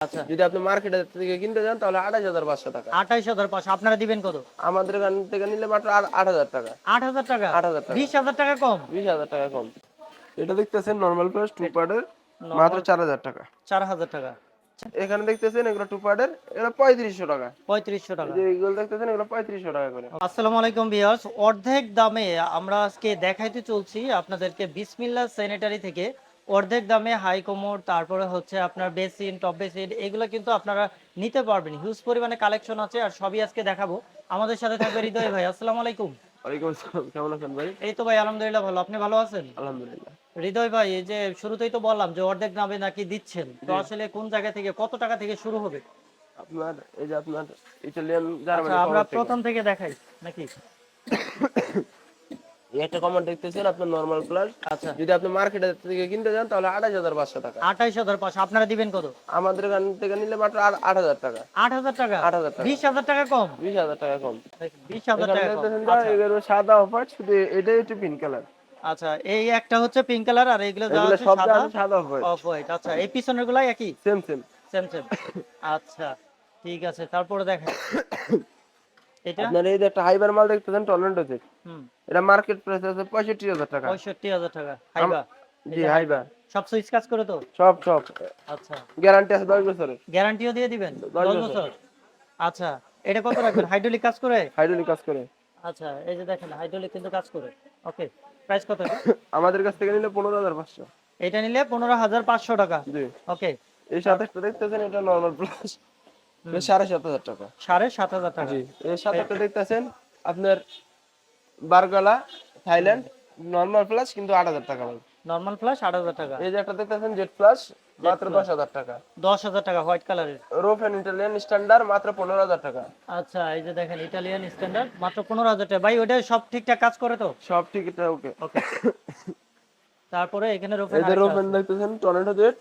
আচ্ছা। যদি আপনি মার্কেটে থেকে কিনতে যান তাহলে আঠাশ হাজার পাঁচশো টাকা। আঠাইশ হাজার পাঁচশো। আপনারা দিবেন কত? আমাদের এখান থেকে নিলে মাত্র আট- হাজার টাকা। আট হাজার টাকা? আট হাজার টাকা। বিশ হাজার টাকা কম? বিশ হাজার টাকা কম। এটা দেখতেছেন নর্মাল টু পার্টের মাত্র চার হাজার টাকা। চার হাজার টাকা। এখানে দেখতেছেন এগুলো টু পার্টের এগুলো পঁয়ত্রিশশো টাকা। পঁয়ত্রিশশো টাকা। এগুলো দেখতেছেন এগুলো পঁয়ত্রিশশো টাকা করে। আসসালামু আলাইকুম ভিউয়ার্স অর্ধেক দামে আমরা আজকে দেখাইতে চলছি আপনাদেরকে বিসমিল্লাহ স্যানিটারি থেকে। অর্ধেক দামে হাই কোমোড তারপরে হচ্ছে আপনার বেসিন টপ বেসিন এগুলো কিন্তু আপনারা নিতে পারবেন। হিউজ পরিমাণে কালেকশন আছে আর সবই আজকে দেখাবো। আমাদের সাথে থাকবে হৃদয় ভাই আসসালামু আলাইকুম। ওয়ালাইকুম আসসালাম কেমন আছেন ভাই? এই তো ভাই আলহামদুলিল্লাহ ভালো। আপনি ভালো আছেন? আলহামদুলিল্লাহ। হৃদয় ভাই এই যে শুরুতেই তো বললাম যে অর্ধেক দামে নাকি দিচ্ছেন। তো আসলে কোন জায়গা থেকে কত টাকা থেকে শুরু হবে? আপনার এই যে আপনার ইটালিয়ান আচ্ছা জার্মানি আমরা প্রথম থেকে দেখাই নাকি? একটা কমেন্ট দেখতেছেন আপনার নর্মাল প্লাস আচ্ছা। যদি আপনি মার্কেটে থেকে কিনতে যান তাহলে আঠাশ হাজার পাঁচশো টাকা। আঠাইশ হাজার পাঁচশো। আপনারা দিবেন কত? আমাদের এখান থেকে নিলে মাত্র আট- হাজার টাকা। আট হাজার টাকা? আট হাজার টাকা। বিশ হাজার টাকা কম? বিশ হাজার টাকা কম। বিশ হাজার টাকা যা, এগুলো সাদা অফার শুধু এটাই একটু পিঙ্ক কালার আচ্ছা এই একটা হচ্ছে পিঙ্ক কালার আর এইগুলো সাদা সাদা অফ হোয়াইট আচ্ছা এই পিছনের গুলাই একই? সেম সেম সেম সেম আচ্ছা ঠিক আছে তারপরে দেখেন। আপনার এই যে একটা হাইবার মাল দেখতেছেন টর্নেডো এটা মার্কেট প্রাইস আছে পঁয়ষট্টি হাজার টাকা। পঁয়ষট্টি হাজার টাকা হাইবা। জি হাইবার সব সুইচ কাজ করে তো? সব সব। আচ্ছা। গ্যারান্টি আছে দশ বছরের। গ্যারান্টিও দিয়ে দিবেন? দশ দশ বছর। বছর? আচ্ছা এটা কত রাখবেন? হাইড্রোলিক কাজ করে? হাইড্রোলিক কাজ করে। আচ্ছা এই যে দেখেন হাইড্রোলিক কিন্তু কাজ করে। ওকে প্রাইস কত? আমাদের কাছ থেকে নিলে পনেরো হাজার পাঁচশো। এটা নিলে পনেরো হাজার পাঁচশো টাকা। জি। ওকে। এই সাথে দেখতেছেন এটা নর্মাল প্লাস সাড়ে সাত হাজার টাকা। সাড়ে সাত হাজার টাকা। জি এর সাথে দেখতেছেন আপনার বারগালা থাইল্যান্ড নর্মাল প্লাস কিন্তু আট হাজার টাকা ভাই। নর্মাল ফ্লাশ আট হাজার টাকা। এই যে একটা দেখতেছেন জেট প্লাস মাত্র দশ হাজার টাকা। দশ হাজার টাকা হোয়াইট কালারের রোফ এন্ড ইটালিয়ান স্ট্যান্ডার্ড মাত্র পনেরো হাজার টাকা। আচ্ছা এই যে দেখেন ইটালিয়ান স্ট্যান্ডার্ড মাত্র পনেরো হাজার টাকা। ভাই ওটা সব ঠিকঠাক কাজ করে তো? সব টিকিট ওকে। ওকে। তারপরে এখানে রোফ এন্ড দেখতেছেন টর্নেডো জেট।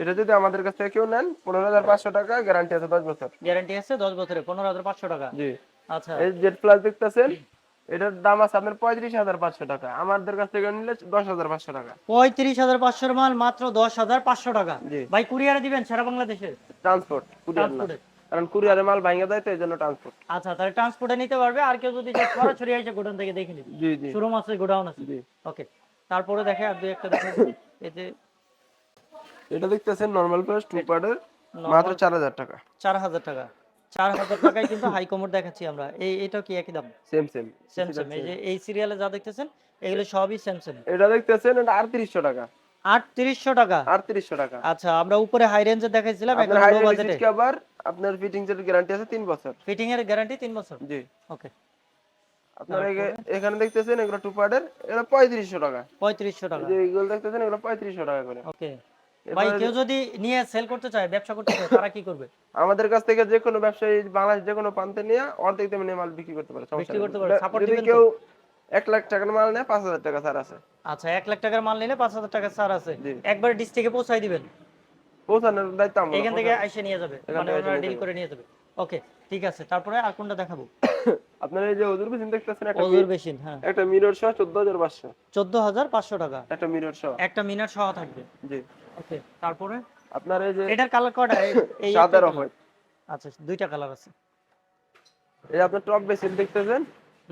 এটা যদি আমাদের কাছ থেকে কেউ নেন পনেরো হাজার পাঁচশো টাকা গ্যারান্টি আছে দশ বছর। গ্যারান্টি আছে দশ বছরে পনেরো হাজার পাঁচশো টাকা? জি। আচ্ছা। এই জেট প্লাস দেখতেছেন এটার দাম আছে আপনার পঁয়ত্রিশ হাজার পাঁচশো টাকা। আমাদের কাছ থেকে নিলে দশ হাজার পাঁচশো টাকা। পঁয়ত্রিশ হাজার পাঁচশোর মাল মাত্র দশ হাজার পাঁচশো টাকা। ভাই কুরিয়ারে দিবেন সারা বাংলাদেশে? ট্রান্সপোর্ট কুরিয়ার কারণ কুরিয়ারে মাল ভাঙে দেয় তো এই জন্য ট্রান্সপোর্ট আচ্ছা তাহলে ট্রান্সপোর্টে নিতে পারবে। আর কেউ যদি সরাসরি এসে গোডাউন থেকে দেখে নিবে। জি জি। শোরুম আছে গোডাউন আছে। ওকে তারপরে দেখে আর দুই একটা দেখে এই যে এটা দেখতেছেন নরমাল প্রাইস টু পার্টের মাত্র চার হাজার টাকা। চার হাজার টাকা। চার হাজার টাকায় কিন্তু হাই কমোড দেখাচ্ছি আমরা। এই এটাও কি একই দাম? সেম সেম সেম সেম এই যে এই সিরিয়ালে যা দেখতেছেন এগুলো সবই সেম সেম এটা দেখতেছেন এটা আটত্রিশশো টাকা। আটত্রিশশো টাকা? আটত্রিশশো টাকা। আচ্ছা আমরা উপরে হাই রেঞ্জে দেখাইছিলাম এখন লো বাজেটে সিট কভার আপনার ফিটিং এর গ্যারান্টি আছে তিন বছর। ফিটিং এর গ্যারান্টি তিন বছর? জি। ওকে আপনার এখানে দেখতেছেন এগুলো টু পার্টের পঁয়ত্রিশশো টাকা। পঁয়ত্রিশশো টাকা। যে এগুলো দেখতেছেন এগুলো পঁয়ত্রিশশো টাকা করে। ওকে ভাই কেউ যদি নিয়ে সেল করতে চায় ব্যবসা করতে চায় তারা কি করবে? আমাদের কাছ থেকে যে কোনো ব্যবসায়ী বাংলাদেশ যে কোনো প্রান্তে নিয়ে অর্ধেক দামে নিয়ে মাল বিক্রি করতে পারে বিক্রি করতে পারে। যদি দিবেন কেউ এক লাখ টাকার মাল নেয় পাঁচ হাজার টাকা ছাড় আছে। আচ্ছা এক লাখ টাকার মাল নিলে পাঁচ হাজার টাকা ছাড় আছে। একবার ডিস্ট্রিক্টে পৌঁছাই দিবেন। পৌঁছানোর দায়িত্ব আমরা এখান থেকে এসে নিয়ে যাবে মানে ওনারা ডিল করে নিয়ে যাবে। ওকে ঠিক আছে তারপরে আর কোনটা দেখাবো? আপনার এই যে ওজুর মেশিন দেখতেছেন একটা ওজোর হ্যাঁ। একটা মিরর সহ চোদ্দ হাজার পাঁচশো। চোদ্দ হাজার পাঁচশো টাকা। একটা মিরর সহ। একটা মিনার সহ থাকবে। জি। ওকে তারপরে? আপনার এই যে এটার কালার কয়টা? এই- সাদা আচ্ছা দুইটা কালার আছে। এই আপনার টপ বেসিন দেখতেছেন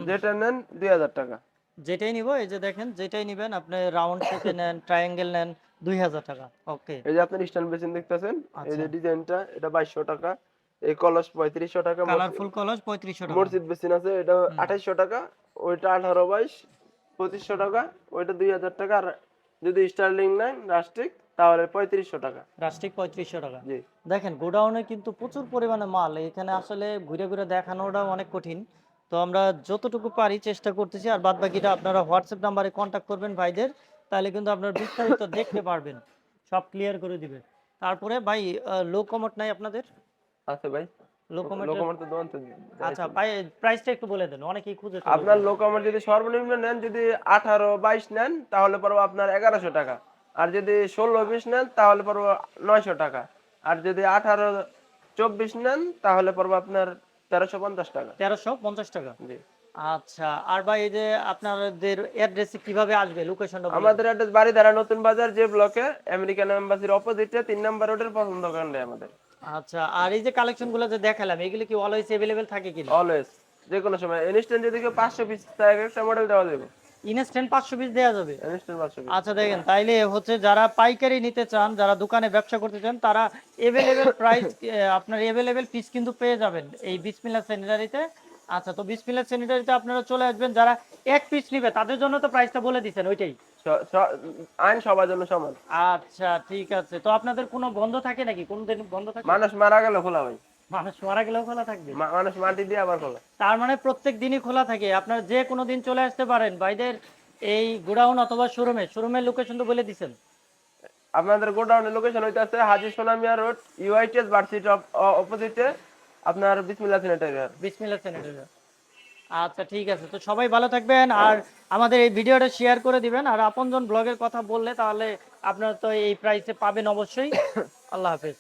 যেটা নেন দুই হাজার টাকা। যেটাই নিব এই যে দেখেন যেটাই নিবেন আপনি রাউন্ড নেন ট্রায়াঙ্গেল নেন দুই হাজার টাকা। ওকে। এই যে আপনার স্ট্যান্ড বেসিন দেখতেছেন এই যে আচ্ছা। ডিজাইনটা এটা বাইশশো টাকা। এই কলস পঁয়ত্রিশশো টাকা কালারফুল কলস পঁয়ত্রিশশো টাকা। মসজিদ বেসিন আছে এটা আঠাইশশো টাকা ওইটা আঠারো বাইশ পঁচিশশো টাকা ওইটা দুই হাজার টাকা আর যদি স্টার্লিং নেন রাস্টিক তাহলে পঁয়ত্রিশশো টাকা। রাষ্ট্রিক পঁয়ত্রিশশো টাকা। জি। দেখেন গোডাউনে কিন্তু প্রচুর পরিমাণে মাল এখানে আসলে ঘুরে ঘুরে দেখানোটাও অনেক কঠিন। তো আমরা যতটুকু পারি চেষ্টা করতেছি আর বাদ বাকিটা আপনারা হোয়াটসঅ্যাপ নাম্বারে কন্ট্যাক্ট করবেন ভাইদের তাহলে কিন্তু আপনারা বিস্তারিত দেখতে পারবেন সব ক্লিয়ার করে দিবে। তারপরে ভাই লো কমট নাই আপনাদের? আছে ভাই। আচ্ছা ভাই প্রাইসটা একটু বলে দেন অনেকেই খুঁজে আপনার লোকমার যদি সর্বনিম্ন নেন যদি আঠারো বাইশ নেন তাহলে পড়ব আপনার এগারোশো টাকা। আর যদি ষোলো বিশ নেন তাহলে পড়ব নয়শো টাকা। আর যদি আঠারো চব্বিশ নেন তাহলে পড়ব আপনার তেরোশো পঞ্চাশ টাকা। তেরোশো পঞ্চাশ টাকা? জি। আচ্ছা আর ভাই এই যে আপনাদের অ্যাড্রেসে কীভাবে আসবে লোকেশনটা আমাদের অ্যাড্রেস বাড়িধারা নতুন বাজার যে ব্লকে আমেরিকান এম্বাসির অপোজিটে তিন নম্বর রোডের পছন্দ দোকানটাই আমাদের। আচ্ছা আর এই যে কালেকশনগুলো যে দেখালাম এগুলো কি অলওয়েজ থাকে কিনা? অলওয়েজ যে কোনো সময়। ইনস্ট্যান্ট যদি কেউ পাঁচশো পিস চায় একটা মডেল দেওয়া যাবে। ইনস্ট্যান্ট পাঁচশো পিস দেওয়া যাবে? ইনস্ট্যান্ট পাঁচশো পিস আচ্ছা দেখেন তাইলে হচ্ছে যারা পাইকারি নিতে চান যারা দোকানে ব্যবসা করতে চান তারা এভেলেবেল প্রাইস আপনার এভেলেবেল পিস কিন্তু পেয়ে যাবেন এই বিসমিল্লা স্যানিটারিতে। আচ্ছা তো বিসমিল্লা স্যানিটারিতে আপনারা চলে আসবেন যারা এক পিস নিবে তাদের জন্য তো প্রাইসটা বলে দিচ্ছেন ওইটাই। আইন সবার জন্য সমান। আচ্ছা ঠিক আছে। তো আপনাদের কোনো বন্ধ থাকে নাকি? কোন দিন বন্ধ থাকে? মানুষ মারা গেল খোলা ভাই মানুষ মারা গেলেও খোলা থাকবে? মানুষ মাটি দিয়ে আবার খোলা। তার মানে প্রত্যেক দিনই খোলা থাকে। আপনার যে কোনো দিন চলে আসতে পারেন ভাইদের এই গোডাউন অথবা শোরুমে। শোরুমের লোকেশন তো বলে দিছেন। আপনাদের গোডাউনের লোকেশন হইতে আছে Haji Sonamia road UITS varsity অপোজিটে আপনার বিসমিল্লাহ স্যানিটারি বিসমিল্লাহ স্যানিটাইজার আচ্ছা ঠিক আছে। তো সবাই ভালো থাকবেন আর আমাদের এই ভিডিওটা শেয়ার করে দিবেন। আর আপনজন ব্লগের কথা বললে তাহলে আপনারা তো এই প্রাইসে পাবেন অবশ্যই। আল্লাহ হাফেজ।